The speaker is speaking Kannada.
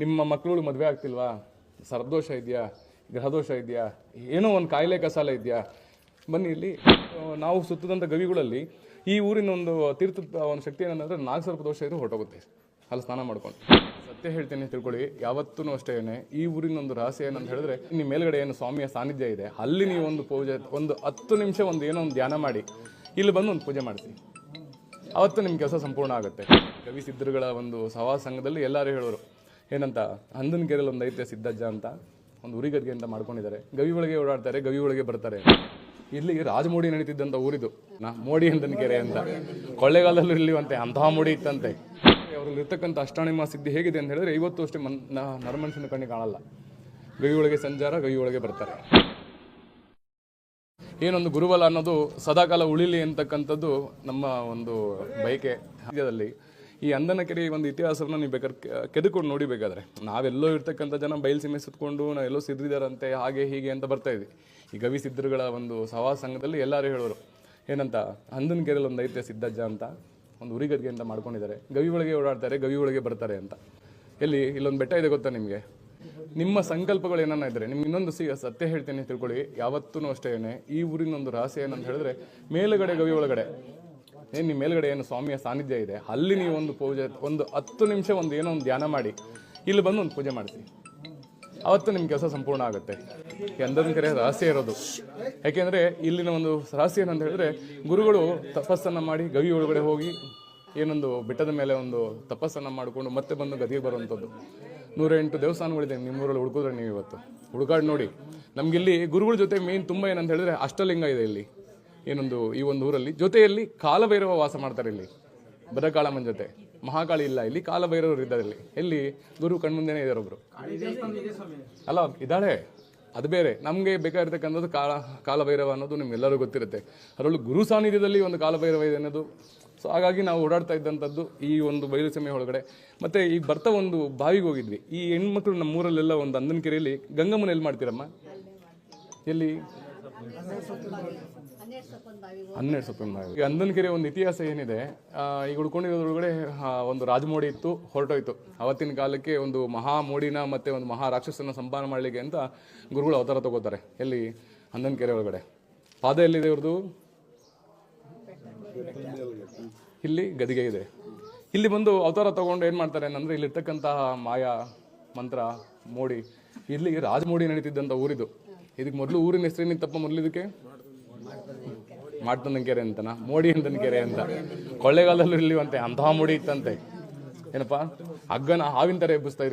ನಿಮ್ಮ ಮಕ್ಕಳು ಮದುವೆ ಆಗ್ತಿಲ್ವಾ? ಸರ್ದೋಷ ಇದೆಯಾ? ಗ್ರಹದೋಷ ಇದೆಯಾ? ಏನೋ ಒಂದು ಕಾಯಿಲೆ ಕಸಾಲ ಇದೆಯಾ? ಬನ್ನಿ ಇಲ್ಲಿ ನಾವು ಸುತ್ತದಂಥ ಗವಿಗಳಲ್ಲಿ ಈ ಊರಿನ ಒಂದು ತೀರ್ಥದ ಒಂದು ಶಕ್ತಿ ಏನಂದ್ರೆ ನಾಲ್ಕು ಸರ್ಪ ದೋಷ ಇದ್ರೆ ಹೊರಟೋಗುತ್ತೆ. ಅಲ್ಲಿ ಸ್ನಾನ ಮಾಡ್ಕೊಂಡು. ಸತ್ಯ ಹೇಳ್ತೀನಿ, ತಿಳ್ಕೊಳ್ಳಿ. ಯಾವತ್ತೂ ಅಷ್ಟೇ ಈ ಊರಿನ ಒಂದು ರಹಸ್ಯ ಏನಂತ ಹೇಳಿದ್ರೆ ನಿಮ್ಮ ಮೇಲ್ಗಡೆ ಏನು ಸ್ವಾಮಿಯ ಸಾನ್ನಿಧ್ಯ ಇದೆ. ಅಲ್ಲಿ ನೀವು ಒಂದು ಪೂಜೆ, ಒಂದು ಹತ್ತು ನಿಮಿಷ ಒಂದು ಏನೋ ಒಂದು ಧ್ಯಾನ ಮಾಡಿ, ಇಲ್ಲಿ ಬಂದು ಒಂದು ಪೂಜೆ ಮಾಡ್ತೀನಿ ಅವತ್ತು ನಿಮ್ಮ ಕೆಲಸ ಸಂಪೂರ್ಣ ಆಗುತ್ತೆ. ಕವಿ ಸಿದ್ಧರುಗಳ ಒಂದು ಸವಾ ಸಂಘದಲ್ಲಿ ಎಲ್ಲರೂ ಹೇಳೋರು. ಏನಂತ ಹಂದನ್ ಕೆರೆಯಲ್ಲಿ ಒಂದು ಐತೆ ಸಿದ್ದಜ್ಜ ಅಂತ ಒಂದು ಉರಿಗದ್ಗೆ ಅಂತ ಮಾಡ್ಕೊಂಡಿದ್ದಾರೆ. ಗವಿ ಒಳಗೆ ಓಡಾಡ್ತಾರೆ, ಗವಿ ಒಳಗೆ ಬರ್ತಾರೆ. ಇಲ್ಲಿ ರಾಜಮೋಡಿ ನಡೀತಿದ್ದಂಥ ಊರಿದು. ನಾ, ಮೋಡಿ ಹಂದನ್ ಕೆರೆ ಅಂತ. ಇಲ್ಲಿ ಅಂತೆ ಅಂತಹ ಮೋಡಿ ಇತ್ತಂತೆ. ಅವ್ರಲ್ಲಿ ಇರ್ತಕ್ಕಂಥ ಅಷ್ಟಾಣಿಮ ಸಿದ್ಧಿ ಹೇಗಿದೆ ಅಂತ ಹೇಳಿದ್ರೆ ಇವತ್ತು ಅಷ್ಟೇ ಮನ್, ನ- ನರಮನುಷ್ಯನ ಕಣ್ಣಿಗೆ ಕಾಣಲ್ಲ. ಗವಿ ಒಳಗೆ ಸಂಚಾರ, ಗವಿ ಒಳಗೆ ಬರ್ತಾರೆ. ಏನೊಂದು ಗುರುಬಲ ಅನ್ನೋದು ಸದಾಕಾಲ ಉಳಿಲಿ ಅಂತಕ್ಕಂಥದ್ದು ನಮ್ಮ ಒಂದು ಬಯಕೆ. ರಾಜ್ಯದಲ್ಲಿ ಈ ಅಂದನ ಕೆರೆ ಒಂದು ಇತಿಹಾಸವನ್ನು ನೀವು ಬೇಕಾದ್ರೆ ಕೆದುಕೊಂಡು ಕೆದಕೊಂಡು ನೋಡಿ ಬೇಕಾದ್ರೆ. ನಾವೆಲ್ಲೋ ಇರ್ತಕ್ಕಂಥ ಜನ ಬಯಲುಸೀಮೆ ಸುತ್ಕೊಂಡು ನಾವೆಲ್ಲೋ ಸಿದ್ರಿದಾರಂತೆ ಹಾಗೆ ಹೀಗೆ ಅಂತ ಬರ್ತಾ ಇದ್ವಿ. ಈ ಗವಿ ಸಿದ್ಧರುಗಳ ಒಂದು ಸವಾ ಸಂಘದಲ್ಲಿ ಎಲ್ಲರೂ ಹೇಳೋರು, ಏನಂತ ಅಂದನ ಕೆರೆಯಲ್ಲಿ ಒಂದು ಐತೆ ಸಿದ್ದಜ್ಜ ಅಂತ ಒಂದು ಉರಿಗದ್ಗೆ ಅಂತ ಮಾಡ್ಕೊಂಡಿದ್ದಾರೆ. ಗವಿ ಒಳಗೆ ಓಡಾಡ್ತಾರೆ, ಗವಿ ಒಳಗೆ ಬರ್ತಾರೆ ಅಂತ. ಎಲ್ಲಿ, ಇಲ್ಲೊಂದು ಬೆಟ್ಟ ಇದೆ ಗೊತ್ತಾ ನಿಮಗೆ? ನಿಮ್ಮ ಸಂಕಲ್ಪಗಳು ಏನನ್ನ ಇದ್ದರೆ ನಿಮ್ಗೆ ಇನ್ನೊಂದು ಸಿ, ಸತ್ಯ ಹೇಳ್ತೀನಿ ತಿಳ್ಕೊಳ್ಳಿ. ಯಾವತ್ತೂ ಅಷ್ಟೇ ಈ ಊರಿನ ಒಂದು ರಹಸ್ಯ ಏನಂತ ಹೇಳಿದ್ರೆ, ಮೇಲುಗಡೆ, ಗವಿ ಒಳಗಡೆ. ಏನು ನಿಮ್ಮ ಮೇಲ್ಗಡೆ ಏನು ಸ್ವಾಮಿಯ ಸಾನ್ನಿಧ್ಯ ಇದೆ? ಅಲ್ಲಿ ನೀವು ಒಂದು ಪೂಜೆ, ಒಂದು ಹತ್ತು ನಿಮಿಷ ಒಂದು ಏನೋ ಒಂದು ಧ್ಯಾನ ಮಾಡಿ, ಇಲ್ಲಿ ಬಂದು ಒಂದು ಪೂಜೆ ಮಾಡಿಸಿ. ಅವತ್ತು ನಿಮ್ಮ ಕೆಲಸ ಸಂಪೂರ್ಣ ಆಗುತ್ತೆ. ಎಂದೊಂದು ಕೆರೆ ರಹಸ್ಯ ಇರೋದು. ಯಾಕೆಂದರೆ ಇಲ್ಲಿನ ಒಂದು ರಹಸ್ಯ ಏನಂತ ಹೇಳಿದ್ರೆ, ಗುರುಗಳು ತಪಸ್ಸನ್ನು ಮಾಡಿ ಗವಿ ಒಳಗಡೆ ಹೋಗಿ ಏನೊಂದು ಬೆಟ್ಟದ ಮೇಲೆ ಒಂದು ತಪಸ್ಸನ್ನು ಮಾಡಿಕೊಂಡು ಮತ್ತೆ ಬಂದು ಗದಿಗೆ ಬರುವಂಥದ್ದು. ನೂರೆಂಟು ದೇವಸ್ಥಾನಗಳಿದೆ ನಿಮ್ಮೂರಲ್ಲಿ ಹುಡುಕಿದ್ರೆ ನೀವು ಇವತ್ತು. ಹುಡುಕಾಡಿ ನೋಡಿ. ನಮಗಿಲ್ಲಿ ಗುರುಗಳ ಜೊತೆ ಮೇನ್ ತುಂಬ ಏನಂತ ಹೇಳಿದ್ರೆ ಅಷ್ಟಲಿಂಗ ಇದೆ ಇಲ್ಲಿ. ಏನೊಂದು ಈ ಒಂದು ಊರಲ್ಲಿ ಜೊತೆಯಲ್ಲಿ ಕಾಲಭೈರವ ವಾಸ ಮಾಡ್ತಾರೆ ಇಲ್ಲಿ. ಬದಕಾಳಮ್ಮನ ಜೊತೆ. ಮಹಾಕಾಳಿ ಇಲ್ಲ, ಇಲ್ಲಿ ಕಾಲಭೈರವರು ಇದ್ದಾರೆ ಇಲ್ಲಿ. ಎಲ್ಲಿ? ಗುರು ಕಣ್ಮುಂದೆನೇ ಇದ್ದಾರೆ ಒಬ್ರು. ಅಲ್ಲ, ಇದ್ದಾಳೆ? ಅದು ಬೇರೆ. ನಮಗೆ ಬೇಕಾಗಿರ್ತಕ್ಕಂಥದ್ದು ಕಾಲ ಕಾಲಭೈರವ ಅನ್ನೋದು ನಿಮ್ಗೆಲ್ಲರೂ ಗೊತ್ತಿರುತ್ತೆ. ಅದರಲ್ಲೂ ಗುರು ಸಾನ್ನಿಧ್ಯದಲ್ಲಿ ಒಂದು ಕಾಲಭೈರವ ಇದೆ ಅನ್ನೋದು. ಸೊ ಹಾಗಾಗಿ ನಾವು ಓಡಾಡ್ತಾ ಇದ್ದಂಥದ್ದು ಈ ಒಂದು ಬಯಲು ಸೀಮೆ ಒಳಗಡೆ. ಮತ್ತೆ ಈಗ ಬರ್ತಾ ಒಂದು ಬಾವಿಗೆ ಹೋಗಿದ್ವಿ. ಈ ಹೆಣ್ಮಕ್ಳು ನಮ್ಮ ಊರಲ್ಲೆಲ್ಲ ಒಂದು ಅಂದನ ಕೆರೆಯಲ್ಲಿ ಗಂಗಮ್ಮನ ಎಲ್ಲಿ ಮಾಡ್ತೀರಮ್ಮ? ಎಲ್ಲಿ? ಹನ್ನೆರಡು ಸೊಪ್ಪಿನ ಬಾವಿ. ಈ ಅಂದನಕೆರೆ ಒಂದು ಇತಿಹಾಸ ಏನಿದೆ ಈಗ ಉಳ್ಕೊಂಡಿರೋದ್ರೊಳಗಡೆ ಒಂದು ರಾಜಮೋಡಿ ಇತ್ತು, ಹೊರಟೋಯ್ತು. ಅವತ್ತಿನ ಕಾಲಕ್ಕೆ ಒಂದು ಮಹಾ ಮೋಡಿನ ಮತ್ತೆ ಒಂದು ಮಹಾ ರಾಕ್ಷಸನ ಸಂಪಾದನೆ ಮಾಡಲಿಕ್ಕೆ ಅಂತ ಗುರುಗಳು ಅವತಾರ ತಗೋತಾರೆ, ಎಲ್ಲಿ? ಅಂದನಕೆರೆ ಒಳಗಡೆ. ಪಾದ ಎಲ್ಲಿದೆ ಇವ್ರದ್ದು? ಇಲ್ಲಿ ಗದಿಗೆ ಇದೆ. ಇಲ್ಲಿ ಬಂದು ಅವತಾರ ತಗೊಂಡು ಏನು ಮಾಡ್ತಾರೆ ಅಂದ್ರೆ, ಇಲ್ಲಿರ್ತಕ್ಕಂತಹ ಮಾಯಾ ಮಂತ್ರ, ಮೋಡಿ, ಇಲ್ಲಿ ರಾಜಮೋಡಿ ನಡೀತಿದ್ದಂಥ ಊರಿದು. ಇದಕ್ಕೆ ಮೊದಲು ಊರಿನ ಹೆಸರೇನಿತ್ತಪ್ಪ ಮೊದಲು ಇದಕ್ಕೆ? ಮಾಡ್ತಂದನ್ ಕೆರೆ ಅಂತನ? ಮೋಡಿ ಅಂತನ ಕೆರೆ ಅಂತ. ಕೊಳ್ಳೆಗಾಲದಲ್ಲೂ ಇರ್ಲಿವಂತೆ. ಅಂತಹ ಮೋಡಿ ಇತ್ತಂತೆ. ಏನಪ್ಪ? ಹಗ್ಗನ ಹಾವಿನ ಥರ ಎಬ್ಬಿಸ್ತಾ